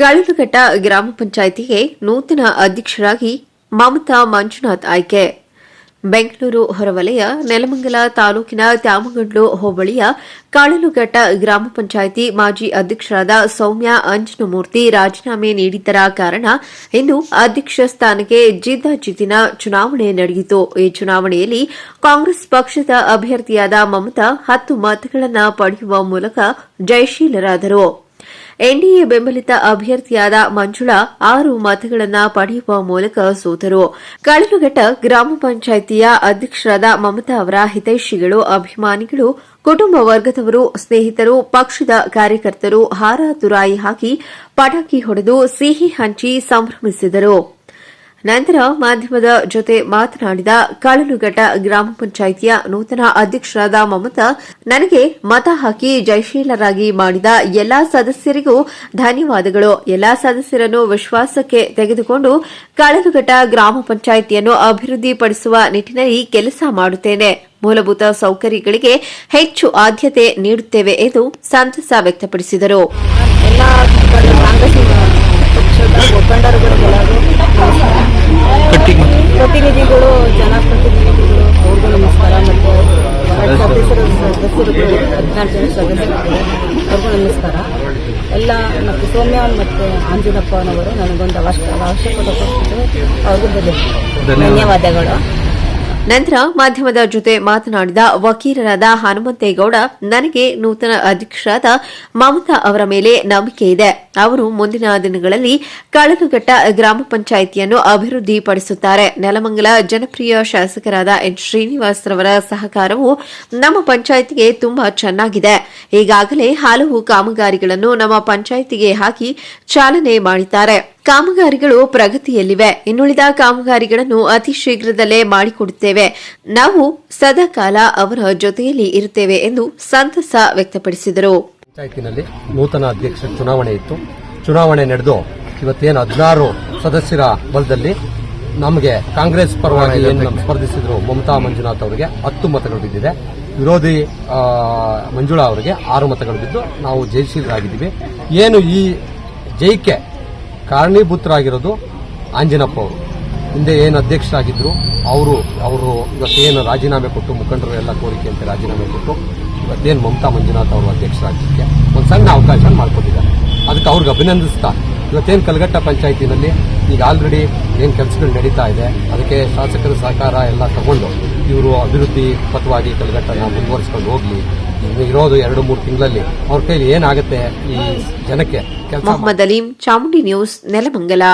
ಕಳಲಘಟ್ಟ ಗ್ರಾಮ ಪಂಚಾಯಿತಿಗೆ ನೂತನ ಅಧ್ಯಕ್ಷರಾಗಿ ಮಮತಾ ಮಂಜುನಾಥ್ ಆಯ್ಕೆ. ಬೆಂಗಳೂರು ಹೊರವಲಯ, ನೆಲಮಂಗಲ ತಾಲೂಕಿನ ತ್ಯಾಮಗಂಡ್ಲು ಹೋಬಳಿಯ ಕಾಳಲುಘಟ್ಟ ಗ್ರಾಮ ಪಂಚಾಯಿತಿ ಮಾಜಿ ಅಧ್ಯಕ್ಷರಾದ ಸೌಮ್ಯ ಅಂಜನಮೂರ್ತಿ ರಾಜೀನಾಮೆ ನೀಡಿದ್ದರ ಕಾರಣ ಇನ್ನು ಅಧ್ಯಕ್ಷ ಸ್ಥಾನಕ್ಕೆ ಜಿದ್ದಾಜಿದ್ದಿನ ಚುನಾವಣೆ ನಡೆಯಿತು. ಈ ಚುನಾವಣೆಯಲ್ಲಿ ಕಾಂಗ್ರೆಸ್ ಪಕ್ಷದ ಅಭ್ಯರ್ಥಿಯಾದ ಮಮತಾ ಹತ್ತು ಮತಗಳನ್ನು ಪಡೆಯುವ ಮೂಲಕ ಜಯಶೀಲರಾದರು. ಎನ್ಡಿಎ ಬೆಂಬಲಿತ ಅಭ್ಯರ್ಥಿಯಾದ ಮಂಜುಳಾ ಆರು ಮತಗಳನ್ನು ಪಡೆಯುವ ಮೂಲಕ ಸೋತರು. ಕಳಲುಘಟ್ಟ ಗ್ರಾಮ ಪಂಚಾಯಿತಿಯ ಅಧ್ಯಕ್ಷರಾದ ಮಮತಾ ಅವರ ಹಿತೈಷಿಗಳು, ಅಭಿಮಾನಿಗಳು, ಕುಟುಂಬ ವರ್ಗದವರು, ಸ್ನೇಹಿತರು, ಪಕ್ಷದ ಕಾರ್ಯಕರ್ತರು ಹಾರ ತುರಾಯಿ ಹಾಕಿ ಪಟಾಕಿ ಹೊಡೆದು ಸಿಹಿ ಹಂಚಿ ಸಂಭ್ರಮಿಸಿದರು. ನಂತರ ಮಾಧ್ಯಮದ ಜೊತೆ ಮಾತನಾಡಿದ ಕಾಳಲುಘಟ್ಟ ಗ್ರಾಮ ಪಂಚಾಯಿತಿಯ ನೂತನ ಅಧ್ಯಕ್ಷರಾದ ಮಮತಾ, ನನಗೆ ಮತ ಹಾಕಿ ಜಯಶೀಲರಾಗಿ ಮಾಡಿದ ಎಲ್ಲಾ ಸದಸ್ಯರಿಗೂ ಧನ್ಯವಾದಗಳು. ಎಲ್ಲಾ ಸದಸ್ಯರನ್ನು ವಿಶ್ವಾಸಕ್ಕೆ ತೆಗೆದುಕೊಂಡು ಕಾಳಲುಘಟ್ಟ ಗ್ರಾಮ ಪಂಚಾಯಿತಿಯನ್ನು ಅಭಿವೃದ್ಧಿಪಡಿಸುವ ನಿಟ್ಟಿನಲ್ಲಿ ಕೆಲಸ ಮಾಡುತ್ತೇನೆ. ಮೂಲಭೂತ ಸೌಕರ್ಯಗಳಿಗೆ ಹೆಚ್ಚು ಆದ್ಯತೆ ನೀಡುತ್ತೇವೆ ಎಂದು ಸಂತಸ ವ್ಯಕ್ತಪಡಿಸಿದರು. ಸದಸ್ಯರುಗಳು ಹದಿನಾರು ಜನ ನಮಸ್ಕಾರ. ಎಲ್ಲ ಮತ್ತು ಸೌಮ್ಯ ಮತ್ತು ಆಂಜನಪ್ಪನವರು ನನಗೊಂದು ಅವಶ್ಯ ಅವಶ್ಯಕತೆ ಕೊಟ್ಟಿದ್ದು ಅವ್ರಿಗೂ ಧನ್ಯ- ಧನ್ಯವಾದಗಳು. ನಂತರ ಮಾಧ್ಯಮದ ಜೊತೆ ಮಾತನಾಡಿದ ವಕೀಲರಾದ ಹನುಮಂತೇಗೌಡ, ನನಗೆ ನೂತನ ಅಧ್ಯಕ್ಷರಾದ ಮಮತಾ ಅವರ ಮೇಲೆ ನಂಬಿಕೆ ಇದೆ. ಅವರು ಮುಂದಿನ ದಿನಗಳಲ್ಲಿ ಕಳಲುಘಟ್ಟ ಗ್ರಾಮ ಪಂಚಾಯಿತಿಯನ್ನು ಅಭಿವೃದ್ಧಿಪಡಿಸುತ್ತಾರೆ. ನೆಲಮಂಗಲ ಜನಪ್ರಿಯ ಶಾಸಕರಾದ ಎನ್ ಶ್ರೀನಿವಾಸ್ ರವರ ಸಹಕಾರವು ನಮ್ಮ ಪಂಚಾಯಿತಿಗೆ ತುಂಬಾ ಚೆನ್ನಾಗಿದೆ. ಈಗಾಗಲೇ ಹಲವು ಕಾಮಗಾರಿಗಳನ್ನು ನಮ್ಮ ಪಂಚಾಯಿತಿಗೆ ಹಾಕಿ ಚಾಲನೆ ಮಾಡಿದ್ದಾರೆ. ಕಾಮಗಾರಿಗಳು ಪ್ರಗತಿಯಲ್ಲಿವೆ. ಇನ್ನುಳಿದ ಕಾಮಗಾರಿಗಳನ್ನು ಅತಿ ಶೀಘ್ರದಲ್ಲೇ ಮಾಡಿಕೊಡುತ್ತೇವೆ. ನಾವು ಸದಾಕಾಲ ಅವರ ಜೊತೆಯಲ್ಲಿ ಇರುತ್ತೇವೆ ಎಂದು ಸಂತಸ ವ್ಯಕ್ತಪಡಿಸಿದರು. ಪಂಚಾಯತಿನಲ್ಲಿ ನೂತನ ಅಧ್ಯಕ್ಷ ಚುನಾವಣೆ ಇತ್ತು. ಚುನಾವಣೆ ನಡೆದು ಇವತ್ತೇನು ಹದಿನಾರು ಸದಸ್ಯರ ಬಲದಲ್ಲಿ ನಮಗೆ ಕಾಂಗ್ರೆಸ್ ಪರವಾಗಿ ಏನು ಸ್ಪರ್ಧಿಸಿದ್ರು ಮಮತಾ ಮಂಜುನಾಥ್ ಅವರಿಗೆ ಹತ್ತು ಮತಗಳು ಬಿದ್ದಿದೆ. ವಿರೋಧಿ ಮಂಜುಳಾ ಅವರಿಗೆ ಆರು ಮತಗಳು ಬಿದ್ದು ನಾವು ಜಯಶೀಲರಾಗಿದ್ದೀವಿ. ಏನು ಈ ಜಯಕ್ಕೆ ಕಾರಣೀಭೂತರಾಗಿರೋದು ಆಂಜನಪ್ಪ ಅವರು. ಹಿಂದೆ ಏನು ಅಧ್ಯಕ್ಷರಾಗಿದ್ದರು ಅವರು ಅವರು ಇವತ್ತೇನು ರಾಜೀನಾಮೆ ಕೊಟ್ಟು ಮುಖಂಡರು ಎಲ್ಲ ಕೋರಿಕೆ ಅಂತ ರಾಜೀನಾಮೆ ಕೊಟ್ಟು ಇವತ್ತೇನು ಮಮತಾ ಮಂಜುನಾಥ್ ಅವರು ಅಧ್ಯಕ್ಷರಾಗಿದ್ದಕ್ಕೆ ಒಂದು ಸಣ್ಣ ಅವಕಾಶ ಮಾಡಿಕೊಟ್ಟಿದ್ದಾರೆ ಅದಕ್ಕೆ ಅವ್ರಿಗೆ ಅಭಿನಂದಿಸ್ತಾ ಇವತ್ತೇನು ಕಲ್ಗಟ್ಟ ಪಂಚಾಯತಿನಲ್ಲಿ ಈಗ ಆಲ್ರೆಡಿ ಏನು ಕೆಲಸಗಳು ನಡೀತಾ ಇದೆ, ಅದಕ್ಕೆ ಶಾಸಕರ ಸಹಕಾರ ಎಲ್ಲ ತಗೊಂಡು ಇವರು ಅಭಿವೃದ್ಧಿ ಪಥವಾಗಿ ಕಲ್ಗಟ್ಟನ ಮುಂದುವರಿಸ್ಕೊಂಡು ಹೋಗಲಿ. ಇರೋದು ಎರಡು ಮೂರು ತಿಂಗಳಲ್ಲಿ ಅವ್ರ ಕೈಲಿ ಏನಾಗುತ್ತೆ ಈ ಜನಕ್ಕೆ? ಮೊಹಮ್ಮದ್ ಅಲೀಂ ಚಾಮುಂಡಿ ನ್ಯೂಸ್, ನೆಲಮಂಗಲ.